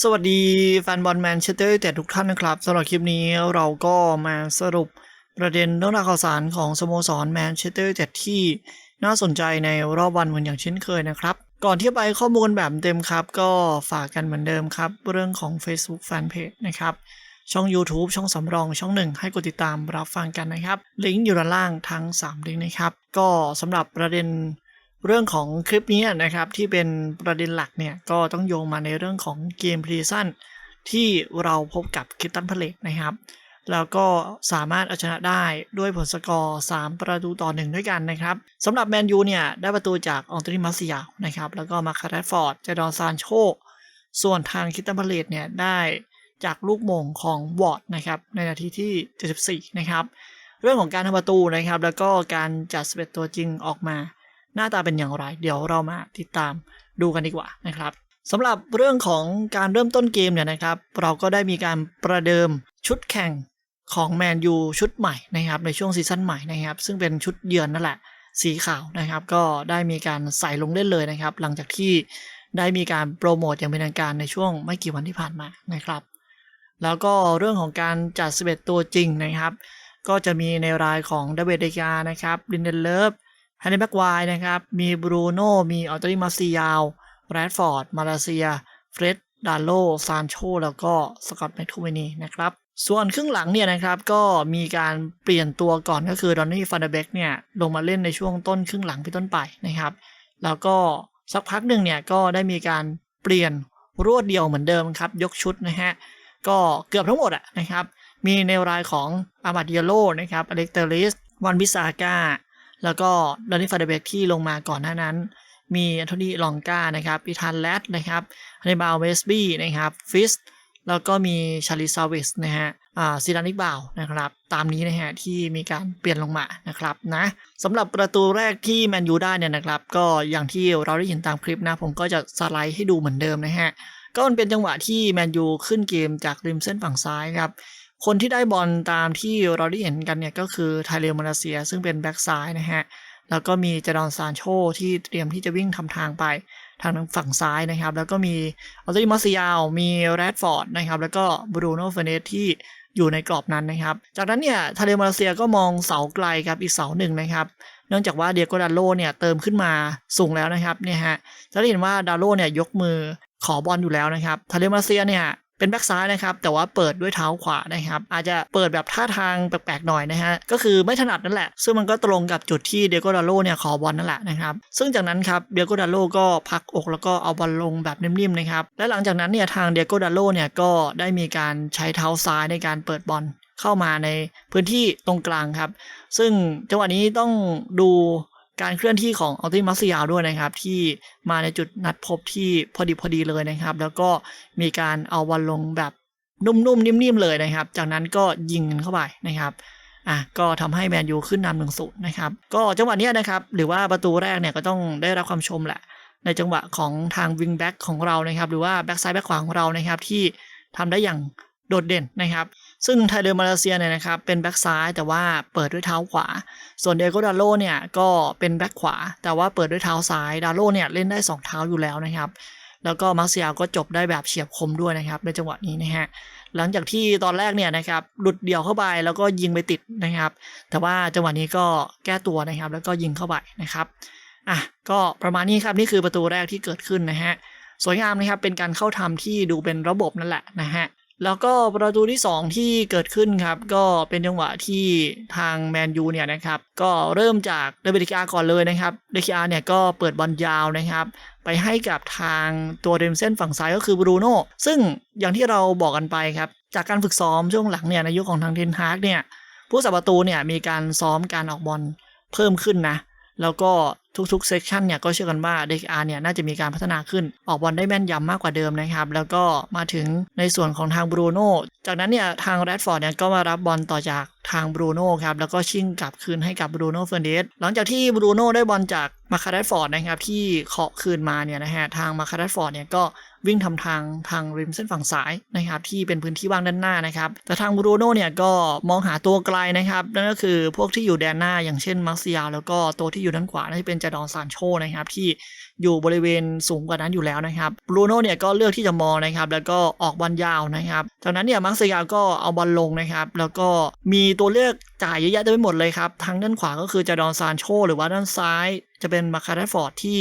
สวัสดีแฟนบอลแมนเชสเตอร์แต่ทุกท่านนะครับสำหรับคลิปนี้เราก็มาสรุปประเด็นเรื่องราวข่าวสารของสโมสรแมนเชสเตอร์แต่ที่น่าสนใจในรอบวันเหมือนอย่างเช่นเคยนะครับ ก่อนที่ไปข้อมูลแบบเต็มครับ ก็ฝากกันเหมือนเดิมครับ เรื่องของ Facebook Fanpage นะครับ ช่อง YouTube ช่องสำรองช่องหนึ่งให้กดติดตามรับฟังกันนะครับ ลิงก์อยู่ด้านล่างทั้ง 3 ลิงก์นะครับ ก็สำหรับประเด็น เรื่องของคลิปนี้นะครับที่เป็นประเด็นหลักเนี่ยก็ต้องโยงมาในเรื่องของเกมพรีซันที่เราพบกับคิตตันพเลตนะครับ แล้วก็สามารถเอาชนะได้ด้วยผลสกอร์ 3 ประตูต่อหนึ่งด้วยกันนะครับสำหรับแมนยูเนี่ยได้ประตูจากอองตรีมาซิยาลนะครับแล้วก็มาคาร์ดฟอร์ดเจดอนซานโชส่วนทางคิตตันพเลตเนี่ยได้จากลูกมงของวอร์ดนะครับในนาทีที่ 74 นะครับ เรื่องของการทำประตูนะครับ แล้วก็การจัดสเปตตัวจริงออกมา หน้าตาเป็นอย่างไร เดี๋ยวเรามาติดตามดูกันดีกว่านะครับสำหรับเรื่องของการเริ่มต้นเกมเนี่ยนะครับ เราก็ได้มีการประเดิมชุดแข่งของแมนยูชุดใหม่นะครับ ในช่วงซีซั่นใหม่นะครับ ซึ่งเป็นชุดเยือนนั่นแหละสีขาวนะครับ ก็ได้มีการใส่ลงเล่นเลยนะครับ หลังจากที่ได้มีการโปรโมทอย่างเป็นทางการในช่วงไม่กี่วันที่ผ่านมานะครับ แล้วก็เรื่องของการจัดสเปตตัวจริงนะครับ ก็จะมีในรายของดาเวดเดกานะครับลินเดนเลิฟ ฮนนี่แบ็กไวน์นะครับ มีบรูโน่ มีออตตรีมาซิยาวแรดฟอร์ด มาเลเซีย เฟร็ดดาโล ซานโช แล้วก็สกอตต์แมคทูเมนีนะครับ ส่วนครึ่งหลังเนี่ยนะครับ ก็มีการเปลี่ยนตัวก่อนก็คือดอนนี่ฟานเดเบกเนี่ย ลงมาเล่นในช่วงต้นครึ่งหลังเป็นต้นไปนะครับ แล้วก็สักพักหนึ่งเนี่ย ก็ได้มีการเปลี่ยนรวดเดียวเหมือนเดิมครับ ยกชุดนะฮะ ก็เกือบทั้งหมดอะนะครับ มีในรายของอามาดิยาโลนะครับ อเล็กเตอริสวันวิสาก้า แล้วก็ดอนนี่ฟาเดเบกที่ลงมาก่อนหน้านั้น มีแอนโทนีลองกานะครับอีธานแรดนะครับฮันนิบาลเวสบี้นะครับฟิสแล้วก็มีชาลิซาวิสนะฮะอ่าซิดานิกบาวนะครับ ตามนี้นะฮะที่มีการเปลี่ยนลงมานะครับนะสำหรับประตูแรกที่แมนยูได้เนี่ยนะครับ ก็อย่างที่เราได้เห็นตามคลิปนะ ผมก็จะสไลด์ให้ดูเหมือนเดิมนะฮะก็มันเป็นจังหวะที่แมนยูขึ้นเกมจากริมเส้นฝั่งซ้ายครับ คนที่ได้บอลตามที่เราได้เห็นกันเนี่ยก็คือไทเลมาเลเซีย ซึ่งเป็นแบ็กซ้ายนะฮะ แล้วก็มีเจดอนซานโชที่เตรียมที่จะวิ่งทำทางไปทางฝั่งซ้ายนะครับ แล้วก็มีออตติมาซิยาลมีแรดฟอร์ดนะครับ แล้วก็บรูโน่เฟเนสที่อยู่ในกรอบนั้นนะครับ จากนั้นเนี่ยทาเลมาเลเซียก็มองเสาไกลครับอีกเสาหนึ่งนะครับ เนื่องจากว่าเดียโกดาโลเนี่ยเติมขึ้นมาสูงแล้วนะครับเนี่ยฮะจะได้เห็นว่าดาโลเนี่ยยกมือขอบอลอยู่แล้วนะครับทาเลมาเลเซียเนี่ย เป็นแบ็กซ้ายนะครับแต่ว่าเปิดด้วยเท้าขวานะครับอาจจะเปิดแบบท่าทางแปลกๆหน่อยนะฮะก็คือไม่ถนัดนั่นแหละ ซึ่งมันก็ตรงกับจุดที่เดียโกดาโลเนี่ยขอบอลนั่นแหละนะครับซึ่งจากนั้นครับเดียโกดาโลก็พักอกแล้วก็เอาบอลลงแบบนิ่มๆนะครับและหลังจากนั้นเนี่ยทางเดียโกดาโลเนี่ยก็ได้มีการใช้เท้าซ้ายในการเปิดบอลเข้ามาในพื้นที่ตรงกลางครับ ซึ่งจังหวะนี้ต้องดู การเคลื่อนที่ของอัลติมัสยาด้วยนะครับ ที่มาในจุดนัดพบที่พอดีพอดีเลยนะครับ แล้วก็มีการเอาบอลลงแบบนุ่มๆนิ่มๆเลยนะครับ จากนั้นก็ยิงกันเข้าไปนะครับอะก็ทำให้แมนยูขึ้นนำหนึ่งศูนย์นะครับ ก็จังหวะนี้นะครับ หรือว่าประตูแรกเนี่ยก็ต้องได้รับความชมแหละ ในจังหวะของทางวิงแบ็กของเรานะครับ หรือว่าแบ็กซ้ายแบ็กขวาของเรานะครับ ที่ทำได้อย่างโดดเด่นนะครับ ซึ่งไทเดอร์มาเลเซียเนี่ยนะครับเป็นแบ็กซ้ายแต่ว่าเปิดด้วยเท้าขวา ส่วนเดโกดาโลเนี่ยก็เป็นแบ็กขวา แต่ว่าเปิดด้วยเท้าซ้ายดาโลเนี่ยเล่นได้ 2 เท้าอยู่แล้วนะครับ แล้วก็มาร์เซียก็จบได้แบบเฉียบคมด้วยนะครับในจังหวะนี้นะฮะหลังจากที่ตอนแรกเนี่ยนะครับหลุดเดี่ยวเข้าไปแล้วก็ยิงไปติดนะครับ แต่ว่าจังหวะนี้ก็แก้ตัวนะครับ แล้วก็ยิงเข้าไปนะครับอะก็ประมาณนี้ครับนี่คือประตูแรกที่เกิดขึ้นนะฮะสวยงามนะครับเป็นการเข้าทำที่ดูเป็นระบบนั่นแหละนะฮะ แล้วก็ประตูที่ 2 ที่เกิดขึ้นครับ ก็เป็นจังหวะที่ทางแมนยูเนี่ยนะครับ ก็เริ่มจากเดบิกาก่อนเลยนะครับเดบิกาเนี่ยก็เปิดบอลยาวนะครับ ไปให้กับทางตัวเดมเส้นฝั่งซ้ายก็คือบรูโน่ซึ่งอย่างที่เราบอกกันไปครับ จากการฝึกซ้อมช่วงหลังเนี่ยในยุคของทางเทนฮากเนี่ยผู้สับประตูเนี่ยมีการซ้อมการออกบอลเพิ่มขึ้นนะ แล้วก็ ทุกๆเซสชันเนี่ยก็เชื่อกันว่าเด็กอาเนี่ยน่าจะมีการพัฒนาขึ้น ออกบอลได้แม่นยำมากกว่าเดิมนะครับ แล้วก็มาถึงในส่วนของทางบรูโน่จากนั้นเนี่ยทางแรดฟอร์ดเนี่ยก็มารับบอลต่อจาก ทางบรูโน่ครับแล้วก็ชิ่งกลับคืนให้กับบรูโน่เฟอร์เดสหลังจากที่บรูโน่ได้บอลจากมาคาเดฟอร์ดนะครับที่เคาะคืนมาเนี่ยนะฮะทางมาคาเดฟอร์ดเนี่ยก็วิ่งทำทางทางริมเส้นฝั่งซ้ายนะครับที่เป็นพื้นที่ว่างด้านหน้านะครับแต่ทางบรูโน่เนี่ยก็มองหาตัวไกลนะครับนั่นก็คือพวกที่อยู่แดนหน้าอย่างเช่นมาร์เซียแล้วก็ตัวที่อยู่ด้านขวาน่เป็นจาดอนซานโชนะครับที่อยู่บริเวณสูงกว่านั้นอยู่แล้วนะครับบรูโน่เนี่ยก็เลือกที่จะมองนะครับแล้วก็ออกบอลยาวนะครับจากนั้นเนี่ยมาร์เซียก็เอาบอลลงนะครับแล้วก็มีตัวัวเลือกจ่ายเยอะแยะเต็มไปหมดเลยครับ ทั้งด้านขวาก็คือจาดอนซานโช หรือว่าด้านซ้ายจะเป็นมาคาร์ดฟอร์ดที่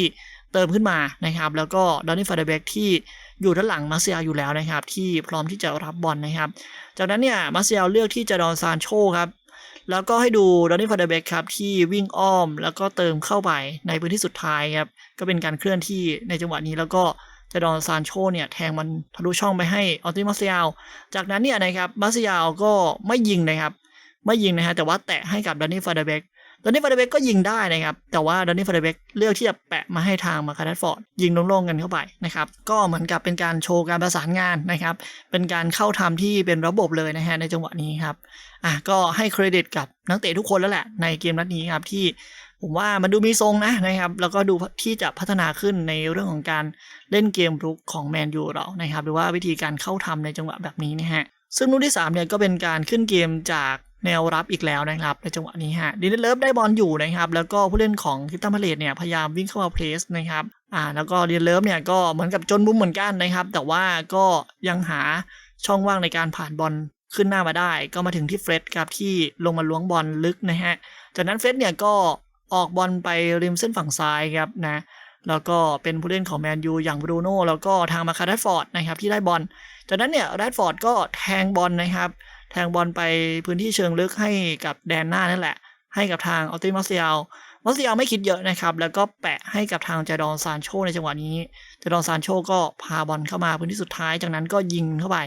เติมขึ้นมานะครับ แล้วก็ดอนนี่ฟาเดเบกที่อยู่ด้านหลังมาเซียอยู่แล้วนะครับ ที่พร้อมที่จะรับบอลนะครับ จากนั้นเนี่ยมาเซียเลือกที่จะดอนซานโชครับแล้วก็ให้ดูดอนนี่ฟาเดเบกครับที่วิ่งอ้อมแล้วก็เติมเข้าไปในพื้นที่สุดท้ายครับก็เป็นการเคลื่อนที่ในจังหวะนี้แล้วก็จะดอนซานโชเนี่ยแทงมันทะลุช่องไปให้ออติมาเซียลจากนั้นเนี่ยนะครับมาเซียลก็ไม่ยิงนะครับ ไม่ยิงนะฮะแต่ว่าแตะให้กับดอนนี่ฟาเดเบกดอนนี่ฟาเดเบกก็ยิงได้นะครับ แต่ว่าดอนนี่ฟาเดเบกเลือกที่จะแปะมาให้ทางมาคาร์ดฟอร์ดยิงโล่งๆกันเข้าไปนะครับ ก็เหมือนกับเป็นการโชว์การประสานงานนะครับ เป็นการเข้าทำที่เป็นระบบเลยนะฮะในจังหวะนี้ครับอะก็ให้เครดิตกับนักเตะทุกคนแล้วแหละในเกมนัดนี้ครับที่ผมว่ามันดูมีทรงนะนะครับ แล้วก็ดูที่จะพัฒนาขึ้นในเรื่องของการเล่นเกมรุกของแมนยูเรานะครับหรือว่าวิธีการเข้าทำในจังหวะแบบนี้นะฮะซึ่งลูกที่3เนี่ยก็เป็นการขึ้นเกมจาก แนวรับอีกแล้วนะครับ ในจังหวะนี้ฮะดินเลิฟได้บอลอยู่นะครับ แล้วก็ผู้เล่นของคิตตัมพาเลตเนี่ยพยายามวิ่งเข้ามาเพรสนะครับอ่าแล้วก็ดินเลิฟเนี่ยก็เหมือนกับจนมุมเหมือนกันนะครับ แต่ว่าก็ยังหาช่องว่างในการผ่านบอลขึ้นหน้ามาได้ ก็มาถึงที่เฟร็ดครับที่ลงมาล้วงบอลลึกนะฮะจากนั้นเฟร็ดเนี่ยก็ออกบอลไปริมเส้นฝั่งซ้ายครับนะแล้วก็เป็นผู้เล่นของแมนยูอย่างบรูโน่แล้วก็ทางมาคาร์ดฟอร์ดนะครับที่ได้บอลจากนั้นเนี่ยแรดฟอร์ดก็แทงบอลนะครับ แทงบอลไปพื้นที่เชิงลึกให้กับแดนหน้านั่นแหละ ให้กับทางออตติมัสเซียลมัสเซียลไม่คิดเยอะนะครับ แล้วก็แปะให้กับทางจาดอนซานโชในจังหวะนี้จาดอนซานโชก็พาบอลเข้ามาพื้นที่สุดท้ายจากนั้นก็ยิงเข้าไป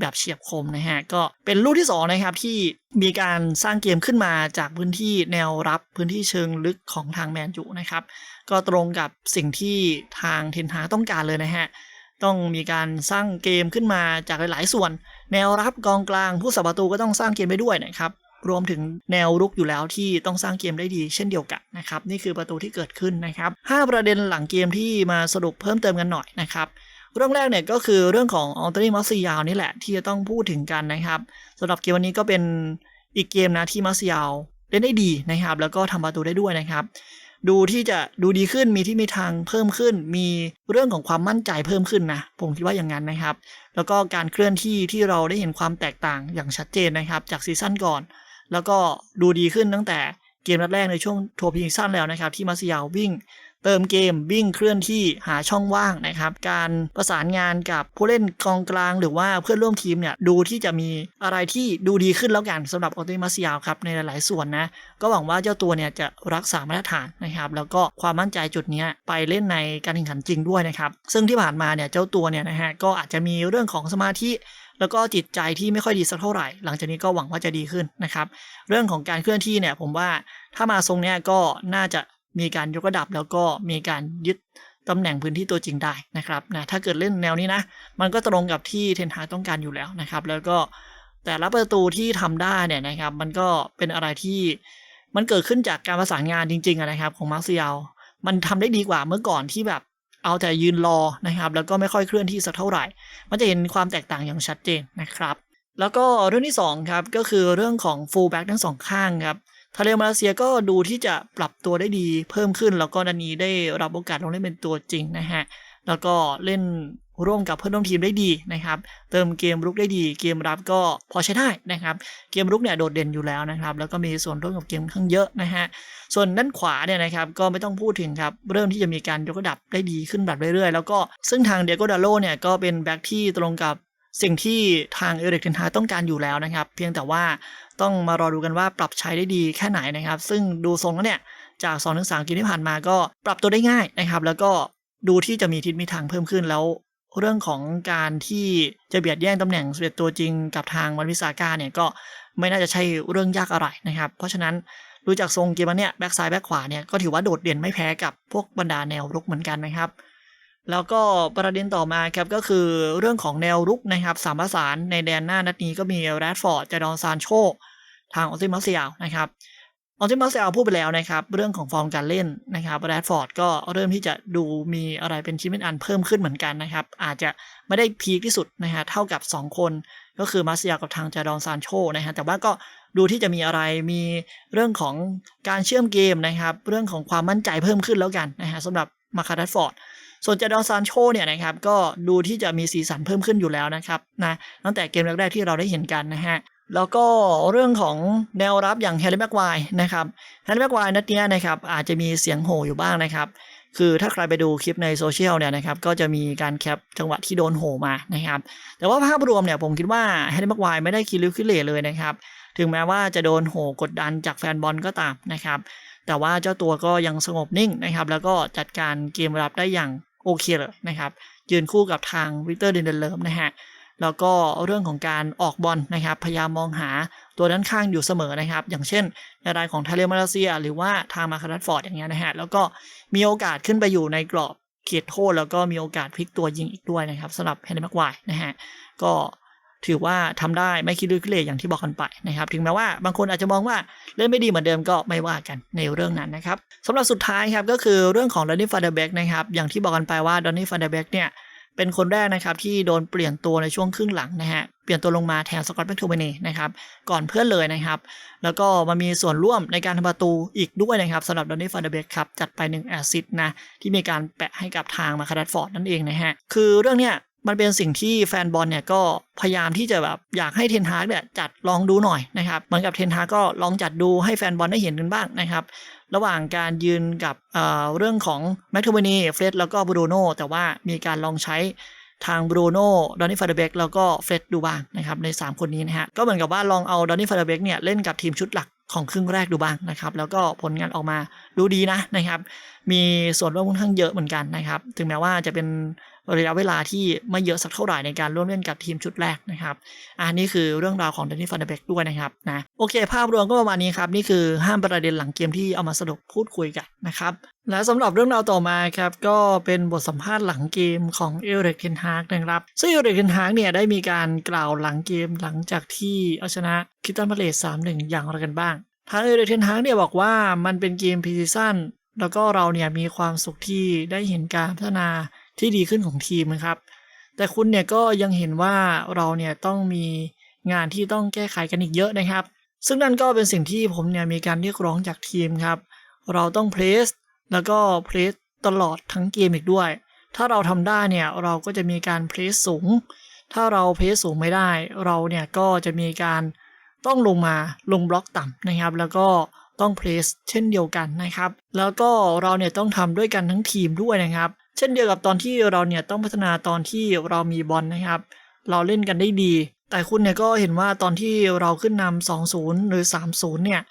แบบเฉียบคมนะฮะก็เป็นลูกที่สองนะครับที่มีการสร้างเกมขึ้นมาจากพื้นที่แนวรับพื้นที่เชิงลึกของทางแมนยูนะครับ ก็ตรงกับสิ่งที่ทางเทนฮาต้องการเลยนะฮะต้องมีการสร้างเกมขึ้นมาจากหลาย ๆ ส่วน แนวรับกองกลางผู้สับประตูก็ต้องสร้างเกมไปด้วยนะครับรวมถึงแนวรุกอยู่แล้วที่ต้องสร้างเกมได้ดีเช่นเดียวกันนะครับนี่คือประตูที่เกิดขึ้นนะครับ5ประเด็นหลังเกมที่มาสรุปเพิ่มเติมกันหน่อยนะครับเรื่องแรกเนี่ยก็คือเรื่องของออตรีมัสซิยาวนี่แหละที่จะต้องพูดถึงกันนะครับสำหรับเกมวันนี้ก็เป็นอีกเกมนะที่มัสซิยาวเล่นได้ดีนะครับแล้วก็ทำประตูได้ด้วยนะครับ ดูที่จะดูดีขึ้นมีที่มีทางเพิ่มขึ้น มีเรื่องของความมั่นใจเพิ่มขึ้นนะ ผมคิดว่าอย่างนั้นนะครับ แล้วก็การเคลื่อนที่ที่เราได้เห็นความแตกต่างอย่างชัดเจนนะครับ จากซีซั่นก่อน แล้วก็ดูดีขึ้นตั้งแต่เกมนัดแรกในช่วงทัวร์พีซีซั่นแล้วนะครับ ที่มาซิยาวิ่ง เติมเกมวิ่งเคลื่อนที่หาช่องว่างนะครับ การประสานงานกับผู้เล่นกองกลางหรือว่าเพื่อนร่วมทีมเนี่ยดูที่จะมีอะไรที่ดูดีขึ้นแล้วกันสำหรับออตติมาซิยาวครับในหลาย ๆ ส่วนนะก็หวังว่าเจ้าตัวเนี่ยจะรักษามาตรฐานนะครับ แล้วก็ความมั่นใจจุดนี้ไปเล่นในการแข่งขันจริงด้วยนะครับ ซึ่งที่ผ่านมาเนี่ยเจ้าตัวเนี่ยนะฮะก็อาจจะมีเรื่องของสมาธิแล้วก็จิตใจที่ไม่ค่อยดีสักเท่าไหร่ หลังจากนี้ก็หวังว่าจะดีขึ้นนะครับ เรื่องของการเคลื่อนที่เนี่ยผมว่าถ้ามาทรงเนี้ยก็น่าจะ มีการยกระดับแล้วก็มีการยึดตำแหน่งพื้นที่ตัวจริงได้นะครับนะถ้าเกิดเล่นแนวนี้นะ มันก็ตรงกับที่เทนฮาต้องการอยู่แล้วนะครับ แล้วก็แต่ละประตูที่ทำได้เนี่ยนะครับ มันก็เป็นอะไรที่มันเกิดขึ้นจากการประสานงานจริงๆนะครับของมาร์เซียลมันทำได้ดีกว่าเมื่อก่อนที่แบบเอาแต่ยืนรอนะครับ แล้วก็ไม่ค่อยเคลื่อนที่สักเท่าไหร่ มันจะเห็นความแตกต่างอย่างชัดเจนนะครับ แล้วก็เรื่องที่2ครับก็คือเรื่องของฟูลแบ็กทั้งสองข้างครับ ทาเลมาเลเซียก็ดูที่จะปรับตัวได้ดีเพิ่มขึ้น แล้วก็ดันนี้ได้รับโอกาสลงเล่นเป็นตัวจริงนะฮะ แล้วก็เล่นร่วมกับเพื่อนร่วมทีมได้ดีนะครับ เติมเกมรุกได้ดี เกมรับก็พอใช้ได้นะครับ เกมรุกเนี่ยโดดเด่นอยู่แล้วนะครับ แล้วก็มีส่วนร่วมกับเกมข้างเยอะนะฮะ ส่วนด้านขวาเนี่ยนะครับก็ไม่ต้องพูดถึงครับ เริ่มที่จะมีการยกระดับได้ดีขึ้นแบบเรื่อยๆ แล้วก็ซึ่งทางเดียโกดาโลเนี่ยก็เป็นแบ็กที่ตรงกับ สิ่งที่ทางเอริกเทนฮาต้องการอยู่แล้วนะครับ เพียงแต่ว่าต้องมารอดูกันว่าปรับใช้ได้ดีแค่ไหนนะครับ ซึ่งดูทรงแล้วเนี่ยจาก2อถึงสเกมที่ผ่านมาก็ปรับตัวได้ง่ายนะครับ แล้วก็ดูที่จะมีทิศมีทางเพิ่มขึ้นแล้ว เรื่องของการที่จะเบียดแย่งตำแหน่งสเปตัวจริงกับทางวันวิสาก้าเนี่ยก็ไม่น่าจะใช่เรื่องยากอะไรนะครับ เพราะฉะนั้นดูจากทรงเกมเนี่ยแบ็กซ้ายแบ็กขวาเนี่ยก็ถือว่าโดดเด่นไม่แพ้กับพวกบรรดาแนวรุกเหมือนกันนะครับ แล้วก็ประเด็นต่อมาครับก็คือเรื่องของแนวรุกนะครับสามประสานในแดนหน้านัดนี้ก็มีแรดฟอร์ดจดอนซานโชทางออซิมัสเซียลนะครับออซิมัสเซียลพูดไปแล้วนะครับเรื่องของฟอร์มการเล่นนะครับแรดฟอร์ดก็เริ่มที่จะดูมีอะไรเป็นชิ้นเป็นอันเพิ่มขึ้นเหมือนกันนะครับ อาจจะไม่ได้พีคที่สุดนะฮะเท่ากับ 2 คนก็คือมาเซียกับทางจดอนซานโชนะฮะแต่ว่าก็ดูที่จะมีอะไรมีเรื่องของการเชื่อมเกมนะครับ เรื่องของความมั่นใจเพิ่มขึ้นแล้วกันนะฮะสำหรับมาคาร์ดฟอร์ด ส่วนจดอนซานโชเนี่ยนะครับก็ดูที่จะมีสีสันเพิ่มขึ้นอยู่แล้วนะครับนะตั้งแต่เกมแรกๆที่เราได้เห็นกันนะฮะแล้วก็เรื่องของแนวรับอย่างแฮร์รี่แม็กไวนะครับแฮร์รี่แม็กไวนัดเนี้ยนะครับอาจจะมีเสียงโห่อยู่บ้างนะครับ คือถ้าใครไปดูคลิปในโซเชียลเนี่ยนะครับก็จะมีการแคปจังหวะที่โดนโหมานะครับ แต่ว่าภาพรวมเนี่ยผมคิดว่าแฮร์รี่แม็กไวไม่ได้คิริวคิเลเลยนะครับ ถึงแม้ว่าจะโดนโหกดดันจากแฟนบอลก็ตามนะครับ แต่ว่าเจ้าตัวก็ยังสงบนิ่งนะครับ แล้วก็จัดการเกมรับได้อย่าง โอเคเลยนะครับยืนคู่กับทางวิกเตอร์เดนเดลเลิมนะฮะแล้วก็เรื่องของการออกบอลนะครับ พยายามมองหาตัวด้านข้างอยู่เสมอนะครับ อย่างเช่น ในรายของทาเลมาเลเซีย หรือว่าทางมาคารัตฟอร์ดอย่างเงี้ยนะฮะแล้วก็มีโอกาสขึ้นไปอยู่ในกรอบเขตโทษ แล้วก็มีโอกาสพลิกตัวยิงอีกด้วยนะครับสำหรับแฮนด์แม็กไวนะฮะก็ ถือว่าทำได้ไม่คิดลึกคิดเลยอย่างที่บอกกันไปนะครับ ถึงแม้ว่าบางคนอาจจะมองว่าเล่นไม่ดีเหมือนเดิมก็ไม่ว่ากันในเรื่องนั้นนะครับสำหรับสุดท้ายครับก็คือเรื่องของดอนนี่ฟาเดเบกนะครับอย่างที่บอกกันไปว่าดอนนี่ฟาเดเบกเนี่ยเป็นคนแรกนะครับที่โดนเปลี่ยนตัวในช่วงครึ่งหลังนะฮะเปลี่ยนตัวลงมาแทนสกอตแมคทูเมเน่นะครับก่อนเพื่อนเลยนะครับ แล้วก็มามีส่วนร่วมในการทำประตูอีกด้วยนะครับสำหรับดอนนี่ฟาเดเบกครับจัดไป1แอสซิสต์นะที่มีการแปะให้กับทางมาคาร์ดฟอร์ดนั่นเองนะฮะคือเรื่องเนี้ย มันเป็นสิ่งที่แฟนบอลเนี่ยก็พยายามที่จะแบบอยากให้เทนฮากเนี่ยจัดลองดูหน่อยนะครับเหมือนกับเทนฮากก็ลองจัดดูให้แฟนบอลได้เห็นกันบ้างนะครับระหว่างการยืนกับเเรื่องของแมคโทเมนีเฟรดแล้วก็บรูโน่แต่ว่ามีการลองใช้ทางบรูโน่ดอนนี่ฟาเดเบกแล้วก็เฟรดดูบ้างนะครับใน 3 คนนี้นะฮะก็เหมือนกับว่าลองเอาดอนนี่ฟาเดเบกเนี่ยเล่นกับทีมชุดหลักของครึ่งแรกดูบ้างนะครับแล้วก็ผลงานออกมาดูดีนะนะครับ มีส่วนร่วมค่อนข้างเยอะเหมือนกันนะครับ ถึงแม้ว่าจะเป็นระยะเวลาที่ไม่เยอะสักเท่าไหร่ในการร่วมเล่นกับทีมชุดแรกนะครับ อันนี้คือเรื่องราวของเดนนี่ฟันเดเบกด้วยนะครับนะโอเค ภาพรวมก็ประมาณนี้ครับ นี่คือห้ามประเด็นหลังเกมที่เอามาสรุปพูดคุยกันนะครับ และสำหรับเรื่องราวต่อมาครับ ก็เป็นบทสัมภาษณ์หลังเกมของเอเรกเทนฮากนะครับ ซึ่งเอเรกเทนฮากเนี่ยได้มีการกล่าวหลังเกมหลังจากที่เอาชนะคิตันพาเลสสามหนึ่งอย่างไรกันบ้าง ทางเอเรกเทนฮากเนี่ยบอกว่ามันเป็นเกมพรีซีซั่นแล้วก็เราเนี่ยมีความสุขที่ได้เห็นการพัฒนาที่ดีขึ้นของทีมนะครับ แต่คุณเนี่ยก็ยังเห็นว่าเราเนี่ยต้องมีงานที่ต้องแก้ไขกันอีกเยอะนะครับ ซึ่งนั่นก็เป็นสิ่งที่ผมเนี่ยมีการเรียกร้องจากทีมครับ เราต้องเพรสแล้วก็เพรสตลอดทั้งเกมอีกด้วย ถ้าเราทำได้เนี่ยเราก็จะมีการเพรสสูง ถ้าเราเพรสสูงไม่ได้ เราเนี่ยก็จะมีการ ต้องลงมาลงบล็อกต่ำนะครับ แล้วก็ต้องเพรสเช่นเดียวกันนะครับ แล้วก็เราเนี่ยต้องทำด้วยกันทั้งทีมด้วยนะครับ เช่นเดียวกับตอนที่เราเนี่ยต้องพัฒนาตอนที่เรามีบอลนะครับ เราเล่นกันได้ดี แต่คุณเนี่ยก็เห็นว่าตอนที่เราขึ้นนำ2-0 หรือ 3-0 เนี่ย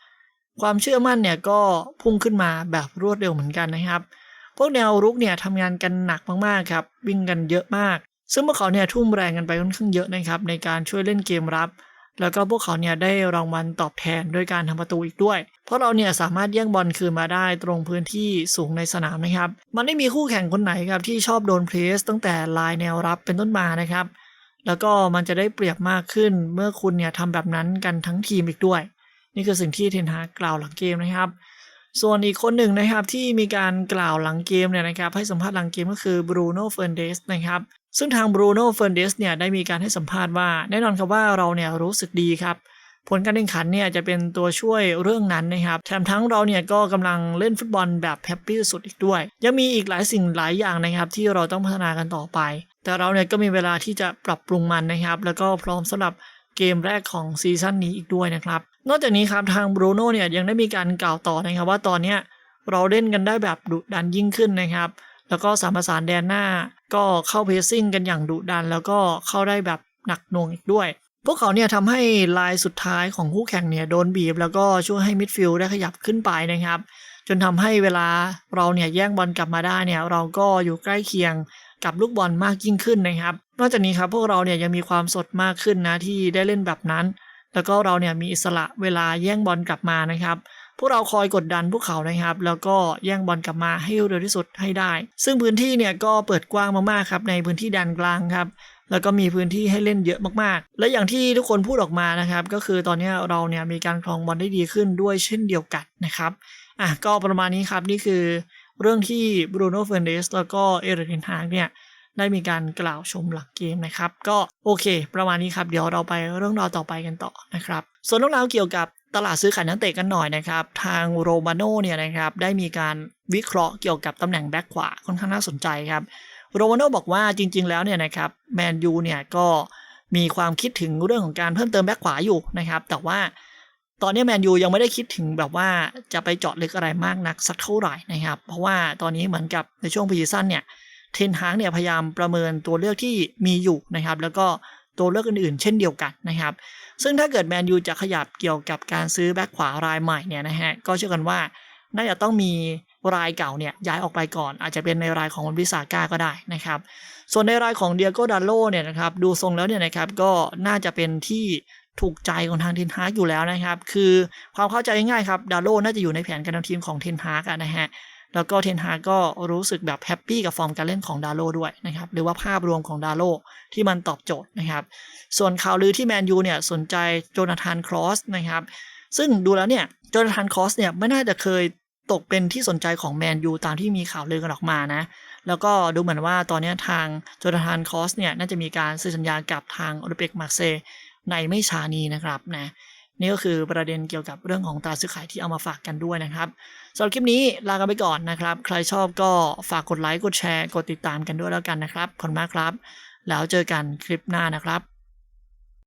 ความเชื่อมั่นเนี่ยก็พุ่งขึ้นมาแบบรวดเร็วเหมือนกันนะครับ พวกแนวรุกเนี่ยทำงานกันหนักมากๆครับวิ่งกันเยอะมาก ซึ่งพวกเขาเนี่ยทุ่มแรงกันไปค่อนข้างเยอะนะครับในการช่วยเล่นเกมรับ แล้วก็พวกเขาเนี่ยได้รางวัลตอบแทนด้วยการทำประตูอีกด้วย เพราะเราเนี่ยสามารถแย่งบอลคืนมาได้ตรงพื้นที่สูงในสนามนะครับ มันไม่มีคู่แข่งคนไหนครับที่ชอบโดนเพรสตั้งแต่ลายแนวรับเป็นต้นมานะครับ แล้วก็มันจะได้เปรียบมากขึ้นเมื่อคุณเนี่ยทำแบบนั้นกันทั้งทีมอีกด้วย นี่คือสิ่งที่เทนฮากกล่าวหลังเกมนะครับ ส่วนอีกคนหนึ่งนะครับที่มีการกล่าวหลังเกมเนี่ยนะครับให้สัมภาษณ์หลังเกมก็คือบรูโน่เฟร์นเดสนะครับซึ่งทางบรูโน่เฟร์นเดสเนี่ยได้มีการให้สัมภาษณ์ว่า แน่นอนครับว่าเราเนี่ยรู้สึกดีครับ ผลการแข่งขันเนี่ยจะเป็นตัวช่วยเรื่องนั้นนะครับ แถมทั้งเราเนี่ยก็กำลังเล่นฟุตบอลแบบแฮปปี้สุดอีกด้วย ยังมีอีกหลายสิ่งหลายอย่างนะครับ ที่เราต้องพัฒนากันต่อไป แต่เราเนี่ยก็มีเวลาที่จะปรับปรุงมันนะครับ แล้วก็พร้อมสำหรับเกมแรกของซีซั่นนี้อีกด้วยนะครับ นอกจากนี้ครับทางบรูโน่เนี่ยยังได้มีการกล่าวต่อนะครับว่าตอนเนี้ยเราเล่นกันได้แบบดุดันยิ่งขึ้นนะครับ แล้วก็สามประสานแดนหน้า ก็เข้าเพรสซิ่งกันอย่างดุดัน แล้วก็เข้าได้แบบหนักหน่วงอีกด้วย พวกเขาเนี่ยทำให้ลายสุดท้ายของคู่แข่งเนี่ยโดนบีบ แล้วก็ช่วยให้มิดฟิลด์ได้ขยับขึ้นไปนะครับ จนทำให้เวลาเราเนี่ยแย่งบอลกลับมาได้เนี่ยเราก็อยู่ใกล้เคียงกับลูกบอลมากยิ่งขึ้นนะครับ นอกจากนี้ครับพวกเราเนี่ยยังมีความสดมากขึ้นนะที่ได้เล่นแบบนั้น แล้วก็เราเนี่ยมีอิสระเวลาแย่งบอลกลับมานะครับ พวกเราคอยกดดันพวกเขานะครับ แล้วก็แย่งบอลกลับมาให้เร็วที่สุดให้ได้ ซึ่งพื้นที่เนี่ยก็เปิดกว้างมากๆครับในพื้นที่แดนกลางครับแล้วก็มีพื้นที่ให้เล่นเยอะมากๆ และอย่างที่ทุกคนพูดออกมานะครับ ก็คือตอนนี้เราเนี่ยมีการครองบอลได้ดีขึ้นด้วยเช่นเดียวกันนะครับอะก็ประมาณนี้ครับนี่คือเรื่องที่บรูโน่เฟร์นเดสแล้วก็เอริกเทนฮากเนี่ย ได้มีการกล่าวชมหลักเกมนะครับ ก็โอเค ประมาณนี้ครับ เดี๋ยวเราไปเรื่องราวต่อไปกันต่อนะครับ ส่วนเรื่องราวเกี่ยวกับตลาดซื้อขายนักเตะกันหน่อยนะครับ ทางโรมาโน่เนี่ยนะครับได้มีการวิเคราะห์เกี่ยวกับตำแหน่งแบ็คขวาค่อนข้างน่าสนใจครับโรมาโน่บอกว่าจริง ๆ แล้วเนี่ยนะครับแมนยูเนี่ยก็มีความคิดถึงเรื่องของการเพิ่มเติมแบ็คขวาอยู่นะครับแต่ว่าตอนนี้แมนยูยังไม่ได้คิดถึงแบบว่าจะไปเจาะลึกอะไรมากนักสักเท่าไหร่นะครับ เพราะว่าตอนนี้เหมือนกับในช่วงพีซีซั่นเนี่ย เทนฮางเนี่ยพยายามประเมินตัวเลือกที่มีอยู่นะครับ แล้วก็ตัวเลือกอื่นๆ เช่นเดียวกันนะครับ ซึ่งถ้าเกิดแมนยูจะขยับเกี่ยวกับการซื้อแบ็คขวารายใหม่เนี่ยนะฮะก็เชื่อกันว่าน่าจะต้องมีรายเก่าเนี่ยย้ายออกไปก่อน อาจจะเป็นในรายของวันวิสาก้าก็ได้นะครับ ส่วนในรายของเดียโกดาโลเนี่ยนะครับดูทรงแล้วเนี่ยนะครับก็น่าจะเป็นที่ถูกใจของทางเทนฮากอยู่แล้วนะครับ คือความเข้าใจง่ายครับดาโลน่าจะอยู่ในแผนการทำทีมของเทนฮากนะฮะ แล้วก็เทนฮากก็รู้สึกแบบแฮปปี้กับฟอร์มการเล่นของดาโลด้วยนะครับ หรือว่าภาพรวมของดาโลที่มันตอบโจทย์นะครับ ส่วนข่าวลือที่แมนยูเนี่ยสนใจโจนาธานครอสนะครับ ซึ่งดูแล้วเนี่ยโจนาธานครอสเนี่ยไม่น่าจะเคยตกเป็นที่สนใจของแมนยูตามที่มีข่าวลือกันออกมานะ แล้วก็ดูเหมือนว่าตอนนี้ทางโจนาธานคอสเนี่ยน่าจะมีการซื้อสัญญากับทางโอลิมปิกมาร์เซในไม่ช้านี้นะครับนะ นี่ก็คือประเด็นเกี่ยวกับเรื่องของตราซื้อขายที่เอามาฝากกันด้วยนะครับสำหรับคลิปนี้ลากันไปก่อนนะครับ ใครชอบก็ฝากกดไลค์กดแชร์กดติดตามกันด้วยแล้วกันนะครับขอบคุณมากครับ แล้วเจอกันคลิปหน้านะครับ